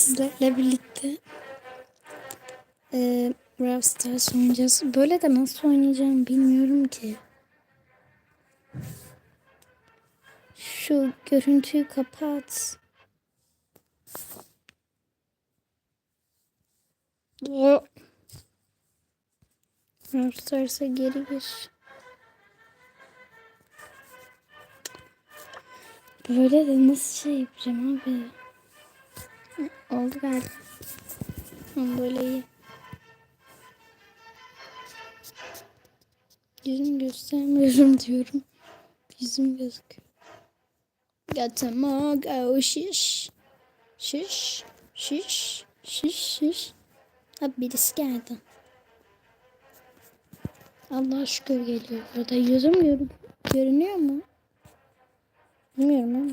sizlerle birlikte e, Brawl Stars oynayacağız. Böyle de nasıl oynayacağım bilmiyorum ki. Şu görüntüyü kapat. Brawl Stars'a geri gir. Böyle de nasıl şey yapacağım abi? Oldu galiba. Hı, Böyle iyi. Yüzüm göstermiyorum diyorum. Yüzüm gözüküyor. Gatama go şiş. Şiş. Şiş. Şiş şiş. Ha birisi geldi. Allah şükür geliyor. Burada yüzüm gör görünüyor mu? Bilmiyorum ama.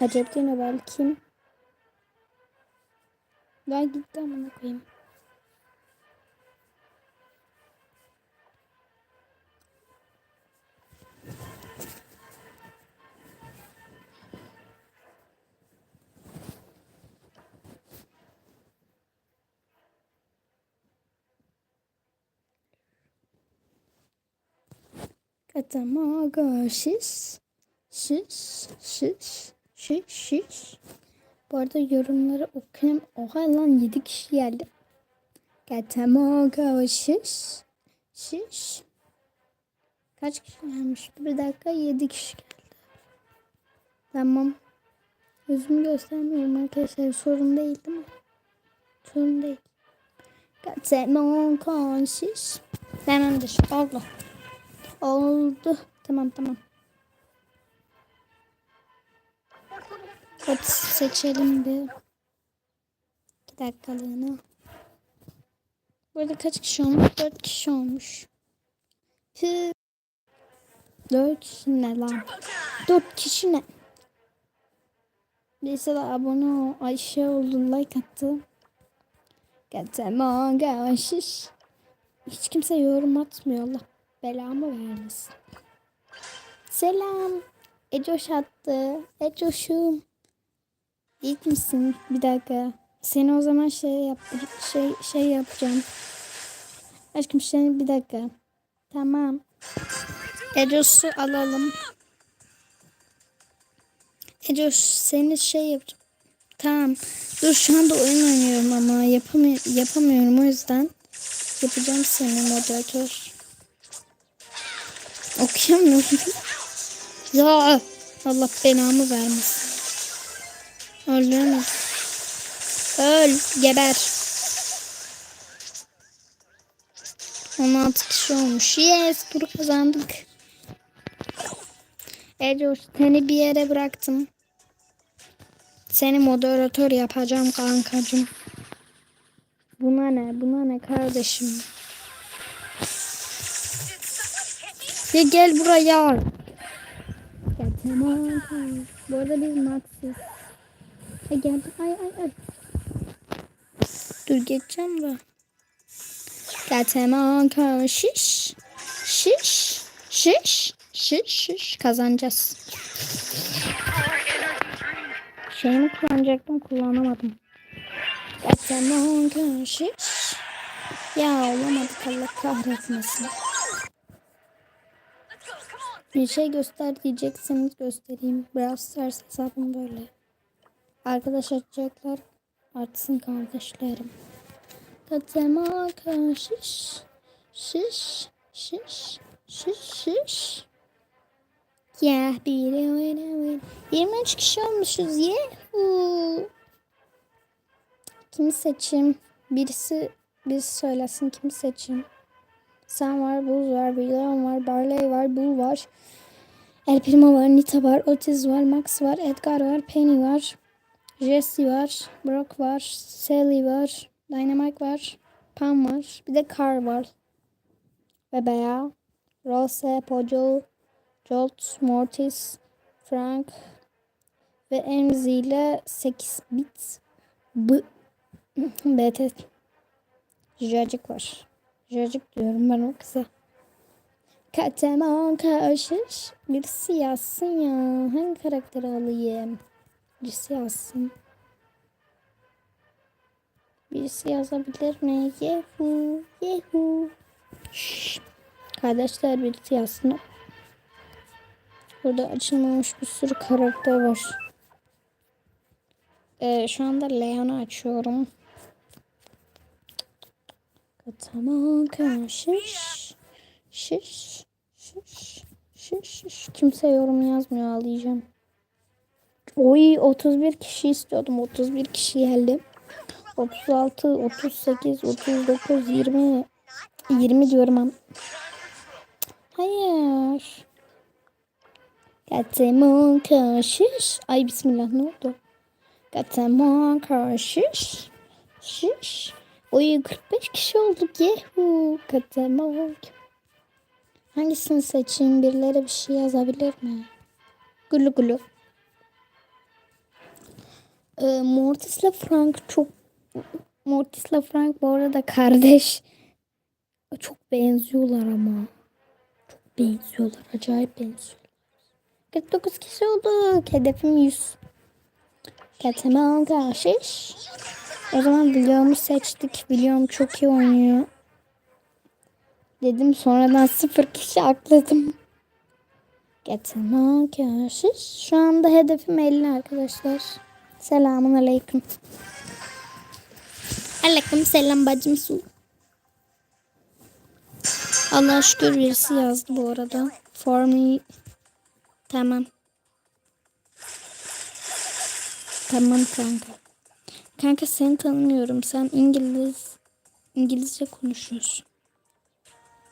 Acaba ne belki? Ben gitti amına koyayım. Katamaga şiş. Şiş. Şiş. Şiş. Şiş. Bu arada yorumları okuyayım. Oha lan 7 kişi geldi. Katamaga şiş. Şiş. Kaç kişi gelmiş? Bir dakika 7 kişi geldi. Tamam. Yüzümü göstermiyorum arkadaşlar. Sorun değil değil mi? Sorun değil. Katamaga şiş. Tamamdır. Oldu. Oldu. Tamam tamam. Hadi seçelim bir. İki dakikalığına. Burada kaç kişi olmuş? Dört kişi olmuş. Hı. Dört ne lan? Dört kişi ne? Birisi de abone ol. Ayşe oldu like attı. Gatama gaşiş. Hiç kimse yorum atmıyor Allah belamı vermesin. Selam. Ecoş attı. Ecoş'um. İlk misin? Bir dakika. Seni o zaman şey yap şey şey yapacağım. Aşkım seni bir dakika. Tamam. Ecoş'u alalım. Ecoş seni şey yapacağım. Tamam. Dur şu anda oyun oynuyorum ama yapamı yapamıyorum o yüzden yapacağım seni moderatör. Okuyamıyorum. ya Allah belamı vermesin. Öldüremez. Öl. Geber. 16 kişi olmuş. Yes. Turu kazandık. Ecoş seni bir yere bıraktım. Seni moderatör yapacağım kankacım. Buna ne? Buna ne kardeşim? Ya gel buraya. Gel tamam. Bu arada biz Max'ız. E gel. Ay ay ay. Dur geçeceğim de. Gel tamam. tamam. Şiş. Şiş. Şiş. Şiş. Şiş. Kazanacağız. Şeyimi kullanacaktım kullanamadım. Gel tamam. tamam. Şiş. Ya olamadık Allah kahretmesin. Bir şey göster diyecekseniz göstereyim. Brawl Stars hesabım böyle. Arkadaş açacaklar. Artsın kardeşlerim. Katema şiş. Şiş. Şiş. Şiş. Şiş. Ya biri oyna 23 kişi olmuşuz. Yehu. Kimi seçeyim? Birisi birisi söylesin kimi seçeyim. Sen var, Buz var, Leon var, Barley var, Bull var. El Primo var, Nita var, Otis var, Max var, Edgar var, Penny var. Jesse var, Brock var, Sally var, Dynamite var, Pam var. Bir de Car var. Ve Bea, Rose, Pojo, Jolt, Mortis, Frank ve Emzy ile 8 bit B BT Jacık var. Jacık diyorum ben o kıza. Kateman karşış. Birisi yazsın ya. Hangi karakteri alayım? Birisi yazsın. Birisi yazabilir mi? Yehu. Yehu. Şşş. Kardeşler birisi yazsın. Burada açılmamış bir sürü karakter var. Ee, şu anda Leon'u açıyorum. Tamam şiş şiş şiş şiş kimse yorum yazmıyor ağlayacağım. Oy 31 kişi istiyordum 31 kişi geldi. 36 38 39 20 20 diyorum ama. Hayır. Katemon kaşiş. Ay bismillah ne oldu? Katemon kaşiş. Şiş. Oy 45 kişi olduk yehu. Katemon. Hangisini seçeyim? Birileri bir şey yazabilir mi? Gulu gulu. Ee, Mortis'le Frank çok Mortis'le Frank bu arada kardeş. Çok benziyorlar ama. Çok benziyorlar. Acayip benziyorlar. 49 kişi olduk. Hedefim 100. Ketemel karşış. O zaman William'ı seçtik. William çok iyi oynuyor. Dedim sonradan sıfır kişi akladım. Ketemel karşış. Şu anda hedefim 50 arkadaşlar. Selamun aleyküm. Aleyküm selam bacım su. Allah şükür birisi yazdı bu arada. For me. Tamam. Tamam kanka. Kanka seni tanımıyorum. Sen İngiliz İngilizce konuşuyorsun.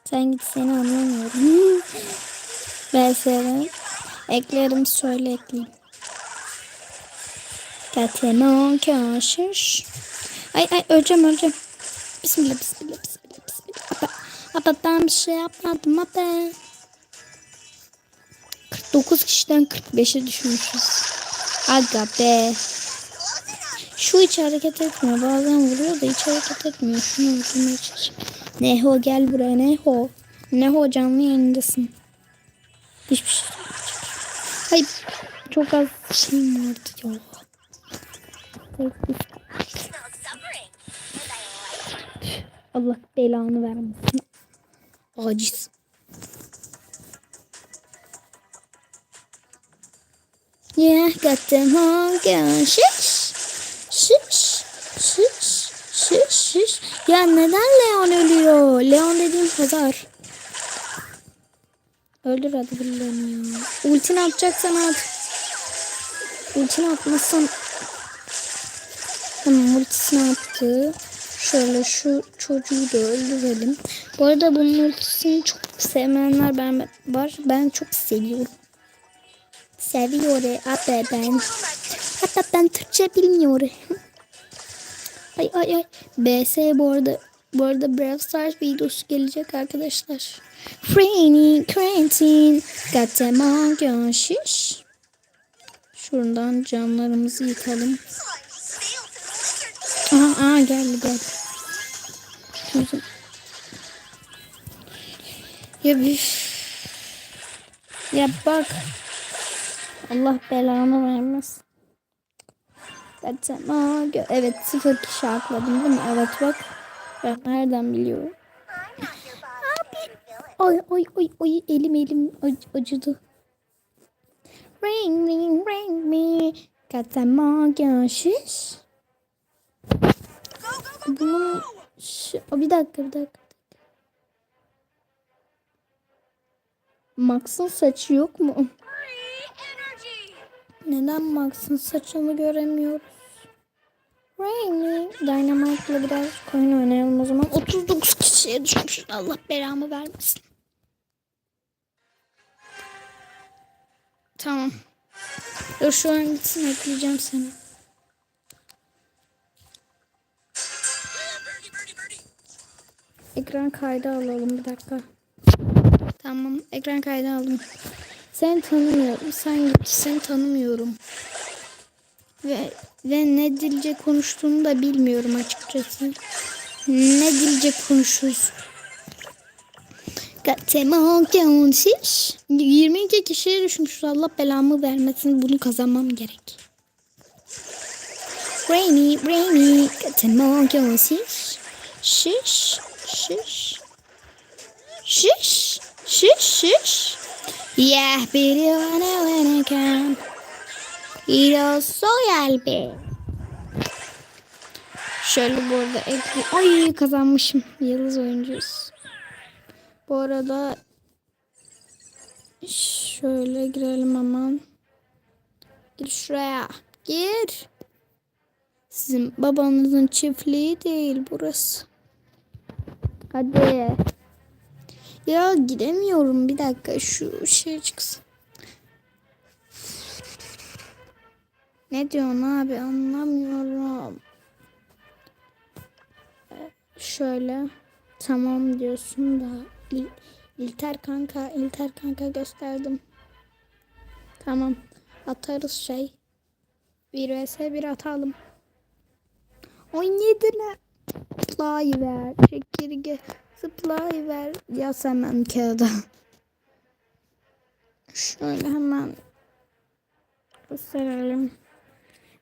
Sen git seni anlamıyorum. ben seni eklerim söyle ekleyeyim. Katenon kaşış. Ay ay öleceğim öleceğim. Bismillah bismillah bismillah bismillah. Apa, apa ben bir şey yapmadım apa. 49 kişiden 45'e düşmüşüz. Aga be. Şu hiç hareket etmiyor. Bazen vuruyor da hiç hareket etmiyor. Şunu öldürmeye çalışayım. Neho gel buraya Neho. Neho canlı yayındasın. Hiçbir şey Hayır. Çok az şeyim vardı ya. Allah belanı vermesin. Aciz. Yeah, got them all gone. Şiş. Şiş. Şiş. Şiş. Şiş. Ya neden Leon ölüyor? Leon dediğim pazar. Öldür hadi birilerini ya. Ultini atacaksan at. Ultini atmasın. Tamam ultisini attı. Şöyle şu çocuğu da öldürelim. Bu arada bunun ultisini çok sevmeyenler ben var. Ben çok seviyorum. Seviyorum abi ben. Hatta ben Türkçe bilmiyorum. ay ay ay. BS bu arada bu arada Brawl Stars videosu gelecek arkadaşlar. Free quarantine. Got them. Şuradan camlarımızı yıkalım. Aha, aha geldi geldi. Bizim... Ya bir... Ya bak. Allah belanı vermez. Tamam. Evet sıfır kişi akladım değil mi? Evet bak. Ben nereden biliyorum? Ay ay ay ay elim elim acıdı. Ring ring ring me. Katamon şiş. Bunun Ş bir dakika bir dakika. Max'ın saçı yok mu? Neden Max'ın saçını göremiyoruz? Rainy. Dynamite'la biraz coin oynayalım o zaman. 39 kişiye düşmüş. Allah belamı vermesin. Tamam. Dur şu an gitsin ekleyeceğim seni. Ekran kaydı alalım bir dakika. Tamam ekran kaydı aldım. Seni tanımıyorum. Sen git seni tanımıyorum. Ve ve ne dilce konuştuğunu da bilmiyorum açıkçası. Ne dilce konuşuyorsun? Şiş. 22 kişiye düşmüş. Allah belamı vermesin. Bunu kazanmam gerek. Rainy, rainy. Gatemon şiş. Şiş, şiş. Şiş, şiş, şiş. Yeah, biliyorum when I can. Hiro soyal be. Şöyle bu arada ekli... Ay kazanmışım. Yıldız oyuncuyuz. Bu arada şöyle girelim hemen. Gir şuraya. Gir. Sizin babanızın çiftliği değil burası. Hadi. Ya gidemiyorum bir dakika şu şey çıksın. Ne diyorsun abi anlamıyorum. Şöyle tamam diyorsun da İl, İlter kanka İlter kanka gösterdim. Tamam atarız şey. 1 vs 1 atalım. 17 ne? Zıplayıver. Çekirge. Zıplayıver. Yaz hemen kağıda. Şöyle hemen gösterelim.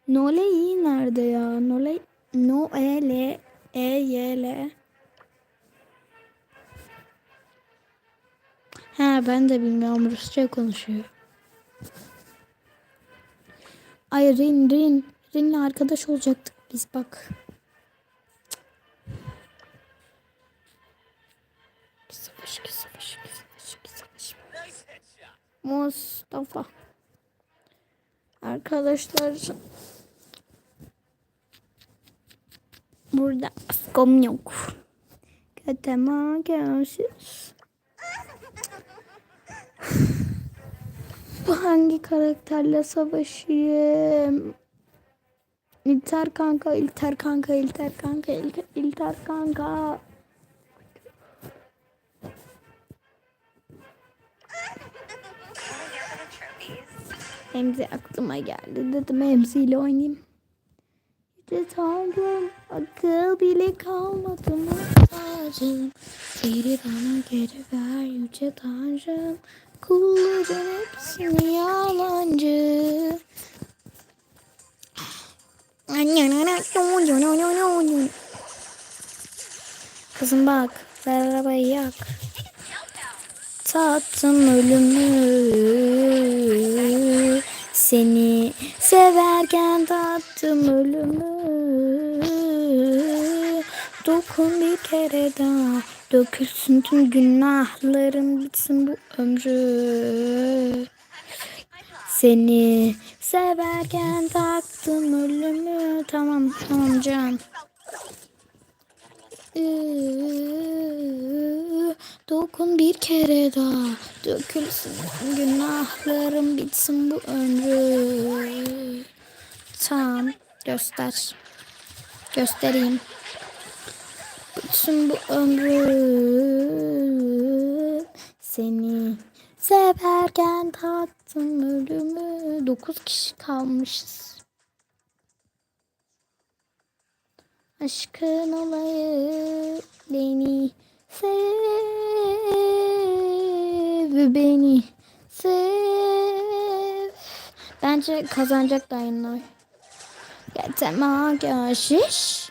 Noley nerede ya? Noley No E L E Y L Ha ben de bilmiyorum Rusça konuşuyor. Ay Rin Rin Rin'le arkadaş olacaktık biz bak. Mustafa. Arkadaşlar burada askom yok. Katama görüşürüz. Bu hangi karakterle savaşayım? İlter kanka, İlter kanka, İlter kanka, İlter, İlter kanka. Emzi aklıma geldi. Dedim Emzi ile oynayayım. Yüce Tanrım akıl bile kalmadı muhtacım. Geri bana geri ver Yüce Tanrım. Kulların hepsini yalancı. Kızım bak, ver arabayı yak. Tattım ölümü. Seni severken tattım ölümü. Dokun bir kere daha Dökülsün tüm günahlarım bitsin bu ömrü. Seni severken tattım ölümü. Tamam tamam can Dokun bir kere daha. Dökülsün günahlarım bitsin bu ömrü Tamam göster. Göstereyim. Bitsin bu ömrü Seni severken tattım ölümü. Dokuz kişi kalmışız. Aşkın olayı beni Bence kazanacak Dynamite. Getema gel şiş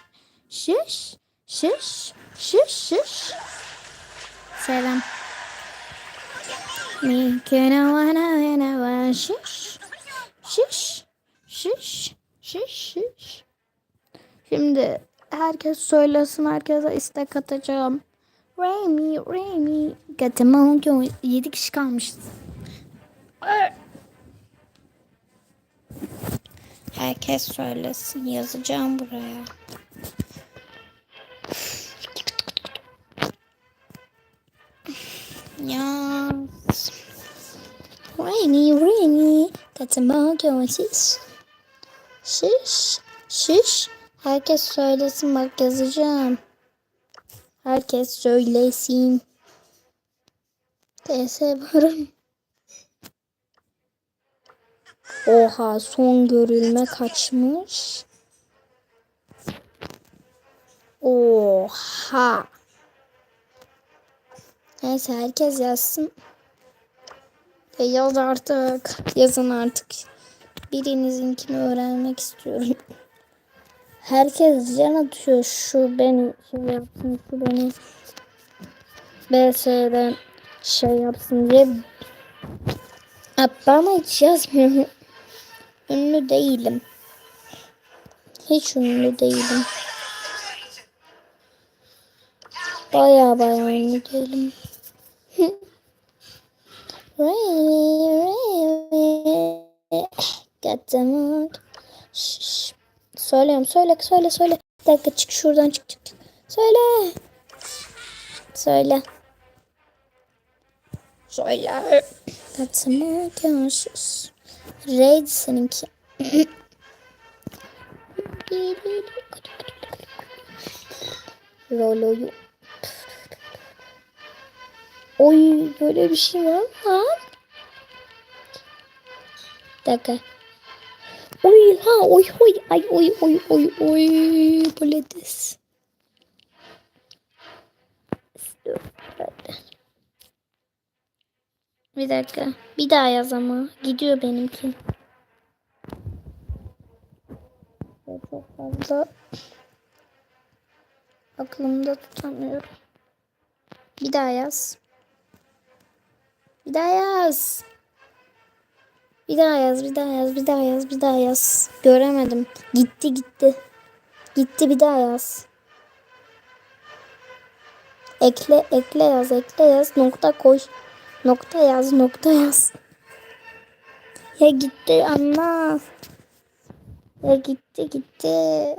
şiş şiş şiş şiş. Selam. Mi kena wana wana wana şiş şiş şiş şiş şiş. Şimdi herkes söylesin herkese istek atacağım. Remy, Remy. Gatamon 7 kişi kalmış. Herkes söylesin yazacağım buraya. Yaz. Remy, Remy. Gatamon 6. Şiş, şiş. Herkes söylesin bak yazacağım. Herkes söylesin. TS varım. Oha son görülme kaçmış. Oha. Neyse herkes yazsın. E, yaz artık. Yazın artık. Birinizinkini öğrenmek istiyorum. Herkes can atıyor. Şu beni şey yapsın. Şu beni BS'den şey yapsın diye. Bana hiç yazmıyor. Ünlü değilim. Hiç ünlü değilim. Baya baya ünlü değilim. Got Şşş. Söylüyorum. Söyle, söyle, söyle. Bir dakika çık şuradan çık çık. çık. Söyle. Söyle. Söyle. Katıma görüşürüz. Raid seninki. Roloyu. Oy böyle bir şey var lan? Bir dakika. Oy ha oy oy ay oy oy oy oy Poletis. Bir dakika. Bir daha yaz ama. Gidiyor benimki. Çok fazla aklımda tutamıyorum. Bir daha yaz. Bir daha yaz. Bir daha yaz, bir daha yaz, bir daha yaz, bir daha yaz. Göremedim. Gitti gitti. Gitti bir daha yaz. Ekle, ekle yaz, ekle yaz. Nokta koy. Nokta yaz, nokta yaz. Ya gitti anla. Ya gitti gitti.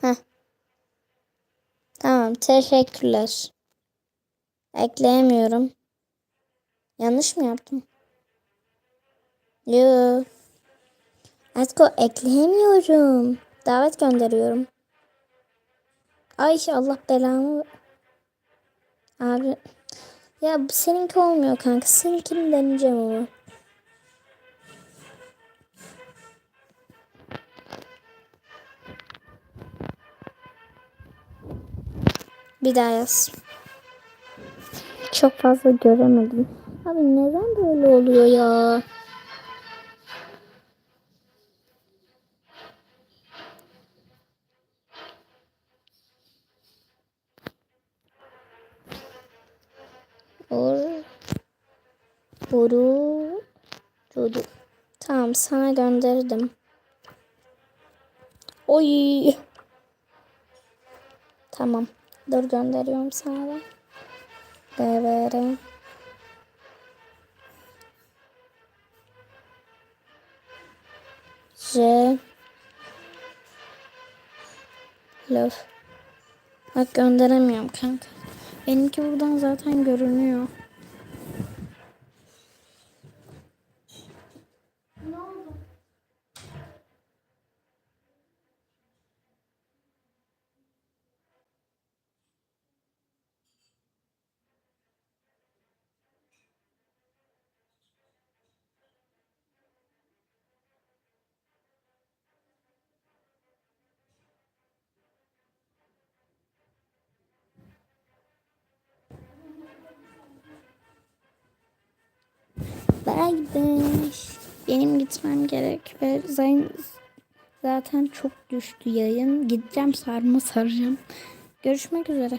Heh. Tamam teşekkürler. Ekleyemiyorum. Yanlış mı yaptım? Yo. Asko ekleyemiyorum. Davet gönderiyorum. Ay Allah belamı. Abi. Ya seninki olmuyor kanka. Seninkini deneyeceğim ama. Bir daha yaz. Çok fazla göremedim. Abi neden böyle oluyor ya? Boru Çocuk. Tamam sana gönderdim. Oy. Tamam. Dur gönderiyorum sana da. Gönderiyorum. J Love. Bak gönderemiyorum kanka. Benimki buradan zaten görünüyor. Bay bay. Benim gitmem gerek ve zaten, zaten çok düştü yayın. Gideceğim sarma saracağım. Görüşmek üzere.